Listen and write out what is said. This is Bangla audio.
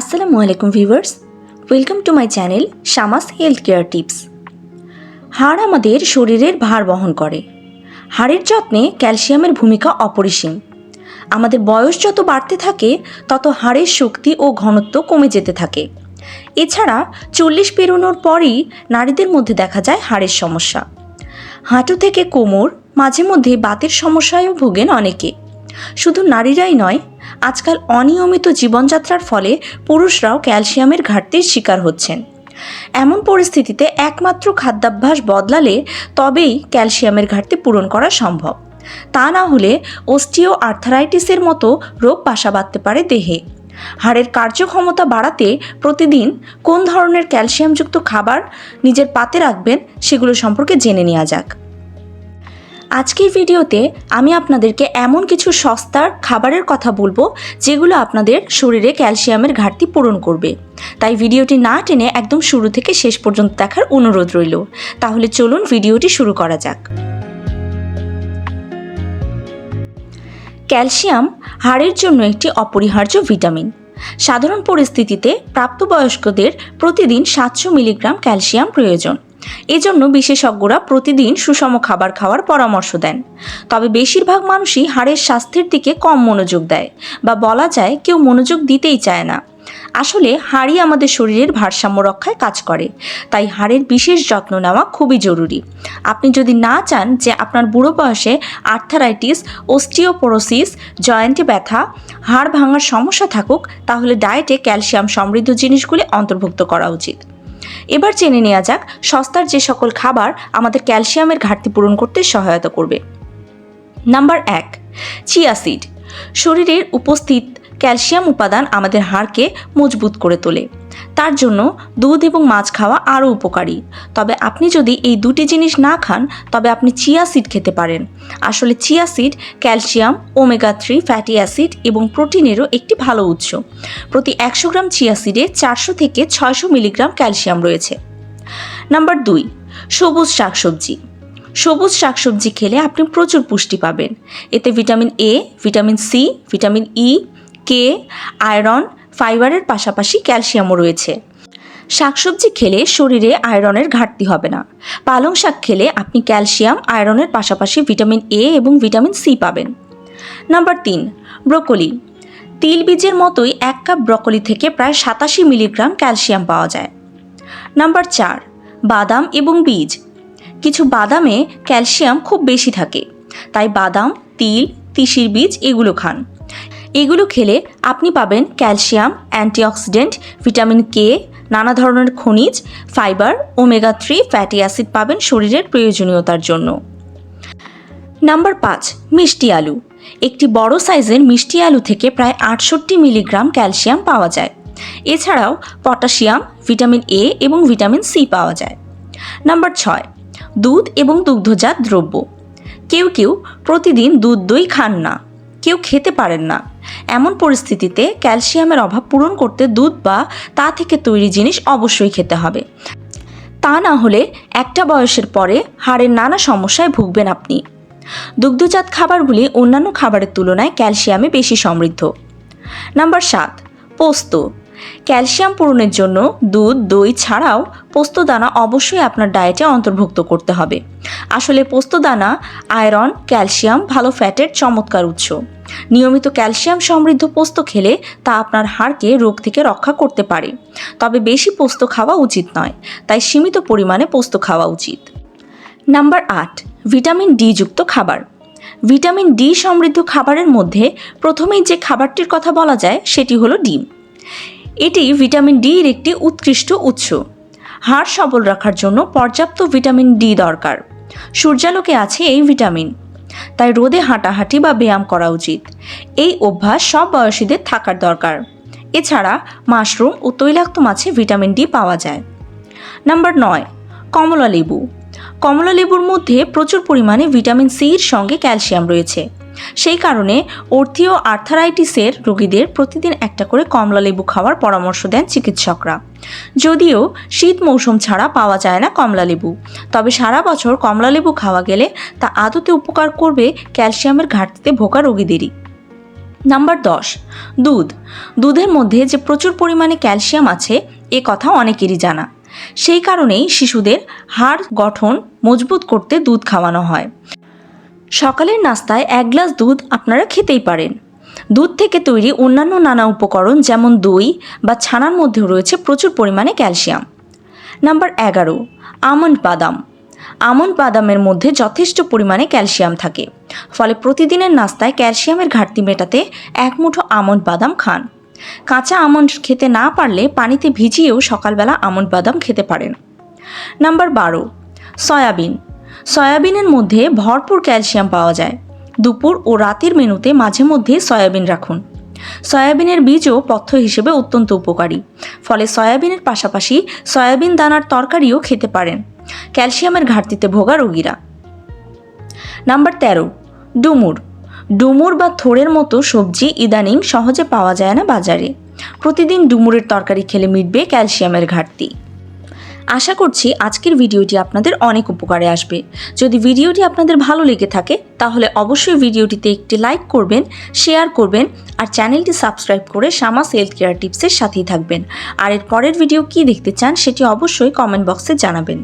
আসসালামু আলাইকুম viewers, welcome to my channel Shamas health care tips. হাড় আমাদের শরীরের ভার বহন করে। হাড়ের যত্নে ক্যালসিয়ামের ভূমিকা অপরিসীম। আমাদের বয়স যত বাড়তে থাকে, তত হাড়ের শক্তি ও ঘনত্ব কমে যেতে থাকে। এছাড়া চল্লিশ পেরোনোর পরই নারীদের মধ্যে দেখা যায় হাড়ের সমস্যা। হাঁটু থেকে কোমর, মাঝে মধ্যে বাতের সমস্যায়ও ভোগেন অনেকে। শুধু নারীরাই নয় আজকাল অনিয়মিত জীবনযাত্রার ফলে পুরুষরাও ক্যালসিয়ামের ঘাটতির শিকার হচ্ছেন। এমন পরিস্থিতিতে একমাত্র খাদ্যাভ্যাস বদলালে তবেই ক্যালসিয়ামের ঘাটতি পূরণ করা সম্ভব। তা না হলে অস্টিও আর্থারাইটিসের মতো রোগ বাসা বাঁধতে পারে দেহে। হাড়ের কার্যক্ষমতা বাড়াতে প্রতিদিন কোন ধরনের ক্যালসিয়ামযুক্ত খাবার নিজের পাতে রাখবেন সেগুলো সম্পর্কে জেনে নেওয়া যাক। আজকের ভিডিওতে আমি আপনাদেরকে এমন কিছু সস্তার খাবারের কথা বলব, যেগুলো আপনাদের শরীরে ক্যালসিয়ামের ঘাটতি পূরণ করবে। তাই ভিডিওটি না টেনে একদম শুরু থেকে শেষ পর্যন্ত দেখার অনুরোধ রইল। তাহলে চলুন ভিডিওটি শুরু করা যাক। ক্যালসিয়াম হাড়ের জন্য একটি অপরিহার্য ভিটামিন। সাধারণ পরিস্থিতিতে প্রাপ্তবয়স্কদের প্রতিদিন সাতশো মিলিগ্রাম ক্যালসিয়াম প্রয়োজন। এজন্য বিশেষজ্ঞরা প্রতিদিন সুষম খাবার খাওয়ার পরামর্শ দেন। তবে বেশিরভাগ মানুষই হাড়ের স্বাস্থ্যের দিকে কম মনোযোগ দেয় বা বলা যায় কেউ মনোযোগ দিতেই চায় না। আসলে হাড়ই আমাদের শরীরের ভারসাম্য রক্ষায় কাজ করে, তাই হাড়ের বিশেষ যত্ন নেওয়া খুবই জরুরি। আপনি যদি না চান যে আপনার বুড়ো বয়সে আর্থারাইটিস ওস্টিওপোরোসিস জয়েন্টে ব্যথা, হাড় ভাঙার সমস্যা থাকুক, তাহলে ডায়েটে ক্যালসিয়াম সমৃদ্ধ জিনিসগুলি অন্তর্ভুক্ত করা উচিত। এবার জেনে নেওয়া যাক সস্তার যে সকল খাবার আমাদের ক্যালসিয়ামের ঘাটতি পূরণ করতে সহায়তা করবে। নাম্বার এক, চিয়া সিড। শরীরের উপস্থিত ক্যালসিয়াম উপাদান আমাদের হাড়কে মজবুত করে তোলে। তার জন্য দুধ এবং মাছ খাওয়া আরও উপকারী। তবে আপনি যদি এই দুটি জিনিস না খান, তবে আপনি চিয়া সিড খেতে পারেন। আসলে chia seed calcium, omega three, fatty acid এবং প্রোটিনেরও একটি ভালো উৎস। প্রতি একশো গ্রাম চিয়া সিডে চারশো থেকে ছয়শো মিলিগ্রাম ক্যালসিয়াম রয়েছে। নাম্বার দুই, সবুজ শাকসবজি। সবুজ শাকসবজি খেলে আপনি প্রচুর পুষ্টি পাবেন। এতে vitamin A, vitamin C, vitamin E, K, iron ফাইবারের পাশাপাশি ক্যালসিয়ামও রয়েছে। শাকসবজি খেলে শরীরে আয়রনের ঘাটতি হবে না। পালং শাক খেলে আপনি ক্যালসিয়াম, আয়রনের পাশাপাশি ভিটামিন এ এবং ভিটামিন সি পাবেন। নাম্বার তিন, ব্রোকলি। তিল বীজের মতোই এক কাপ ব্রকলি থেকে প্রায় সাতাশি মিলিগ্রাম ক্যালসিয়াম পাওয়া যায়। নাম্বার চার, বাদাম এবং বীজ। কিছু বাদামে ক্যালসিয়াম খুব বেশি থাকে, তাই বাদাম, তিল, তিসির বীজ এগুলো খান। এগুলো খেলে আপনি পাবেন ক্যালসিয়াম, অ্যান্টিঅক্সিডেন্ট, ভিটামিন কে, নানা ধরনের খনিজ, fibre, omega three, fatty acid পাবেন শরীরের প্রয়োজনীয়তার জন্য। নাম্বার পাঁচ, মিষ্টি আলু। একটি বড় সাইজের মিষ্টি আলু থেকে প্রায় আটষট্টি মিলিগ্রাম ক্যালসিয়াম পাওয়া যায়। এছাড়াও পটাশিয়াম, ভিটামিন এ এবং ভিটামিন সি পাওয়া যায়। নাম্বার ছয়, দুধ এবং দুগ্ধজাত দ্রব্য। কেউ কেউ প্রতিদিন দুধ দই খান না। কেউ খেতে পারেন না। এমন পরিস্থিতিতে ক্যালসিয়ামের অভাব পূরণ করতে দুধ বা তা থেকে তৈরি জিনিস অবশ্যই খেতে হবে। তা না হলে একটা বয়সের পরে হাড়ের নানা সমস্যায় ভুগবেন আপনি। দুগ্ধজাত খাবারগুলি অন্যান্য খাবারের তুলনায় ক্যালসিয়ামে বেশি সমৃদ্ধ। নাম্বার সাত, পোস্ত। ক্যালসিয়াম পূরণের জন্য দুধ, দই ছাড়াও পোস্তদানা অবশ্যই আপনার ডায়েটে অন্তর্ভুক্ত করতে হবে। আসলে পোস্তদানা আয়রন ক্যালসিয়াম ভালো ফ্যাটের চমৎকার উৎস। নিয়মিত ক্যালসিয়াম সমৃদ্ধ পোস্ত খেলে তা আপনার হাড়কে রোগ থেকে রক্ষা করতে পারে। তবে বেশি পোস্ত খাওয়া উচিত নয়, তাই সীমিত পরিমাণে পোস্ত খাওয়া উচিত। নাম্বার আট, ভিটামিন ডি যুক্ত খাবার। ভিটামিন ডি সমৃদ্ধ খাবারের মধ্যে প্রথমেই যে খাবারটির কথা বলা যায় সেটি হলো ডিম। এটি ভিটামিন ডি এর একটি উৎকৃষ্ট উৎস। হাড় সবল রাখার জন্য পর্যাপ্ত ভিটামিন ডি দরকার। সূর্যালোকে আছে এই ভিটামিন। তাই রোদে হাঁটাহাঁটি বা ব্যায়াম করা উচিত। এই অভ্যাস সব বয়সীদের থাকার দরকার। এছাড়া মাশরুম ও তৈলাক্ত মাছে ভিটামিন ডি পাওয়া যায়। নাম্বার নয় কমলা লেবু কমলা লেবুর মধ্যে প্রচুর পরিমাণে ভিটামিন সির সঙ্গে ক্যালসিয়াম রয়েছে। সেই কারণে অর্থীয় আর্থারাইটিসের রোগীদের প্রতিদিন একটা করে কমলা লেবু খাওয়ার পরামর্শ দেন চিকিৎসকরা। যদিও শীত মৌসুম ছাড়া পাওয়া যায় না কমলা লেবু। তবে সারা বছর কমলা লেবু খাওয়া গেলে তা আদতে উপকার করবে ক্যালসিয়ামের ঘাটতিতে ভোগা রোগীদেরই। নাম্বার দশ, দুধ। দুধের মধ্যে যে প্রচুর পরিমাণে ক্যালসিয়াম আছে, এ কথা অনেকেরই জানা। সেই কারণেই শিশুদের হাড় গঠন মজবুত করতে দুধ খাওয়ানো হয়। সকালের নাস্তায় এক গ্লাস দুধ আপনারা খেতেই পারেন। দুধ থেকে তৈরি অন্যান্য নানা উপকরণ যেমন দই বা ছানার মধ্যেও রয়েছে প্রচুর পরিমাণে ক্যালসিয়াম। নাম্বার এগারো, আমন্ড বাদাম। আমন্ড বাদামের মধ্যে যথেষ্ট পরিমাণে ক্যালসিয়াম থাকে, ফলে প্রতিদিনের নাস্তায় ক্যালসিয়ামের ঘাটতি মেটাতে এক মুঠো আমন্ড বাদাম খান। কাঁচা আমন্ড খেতে না পারলে পানিতে ভিজিয়েও সকালবেলা আমন্ড বাদাম খেতে পারেন। নাম্বার বারো, সয়াবিন। সয়াবিনের মধ্যে ভরপুর ক্যালসিয়াম পাওয়া যায়। দুপুর ও রাতের মেনুতে মাঝে মধ্যে সয়াবিন রাখুন। সয়াবিনের বীজও পথ্য হিসেবে অত্যন্ত উপকারী। ফলে সয়াবিনের পাশাপাশি সয়াবিন দানার তরকারিও খেতে পারেন। ক্যালসিয়ামের ঘাটতিতে ভোগা রোগীরা। নাম্বার তেরো, ডুমুর। ডুমুর বা থোড়ের মতো সবজি ইদানিং সহজে পাওয়া যায় না বাজারে। প্রতিদিন ডুমুরের তরকারি খেলে মিটবে ক্যালসিয়ামের ঘাটতি। আশা করছি আজকের ভিডিওটি আপনাদের অনেক উপকারে আসবে। যদি ভিডিওটি আপনাদের ভালো লেগে থাকে, তাহলে অবশ্যই ভিডিওটিতে একটি লাইক করবেন, শেয়ার করবেন, আর চ্যানেলটি সাবস্ক্রাইব করে শ্যামাস হেলথ কেয়ার টিপসের সাথেই থাকবেন। আর এর পরের ভিডিও কি দেখতে চান, সেটি অবশ্যই কমেন্ট বক্সে জানাবেন।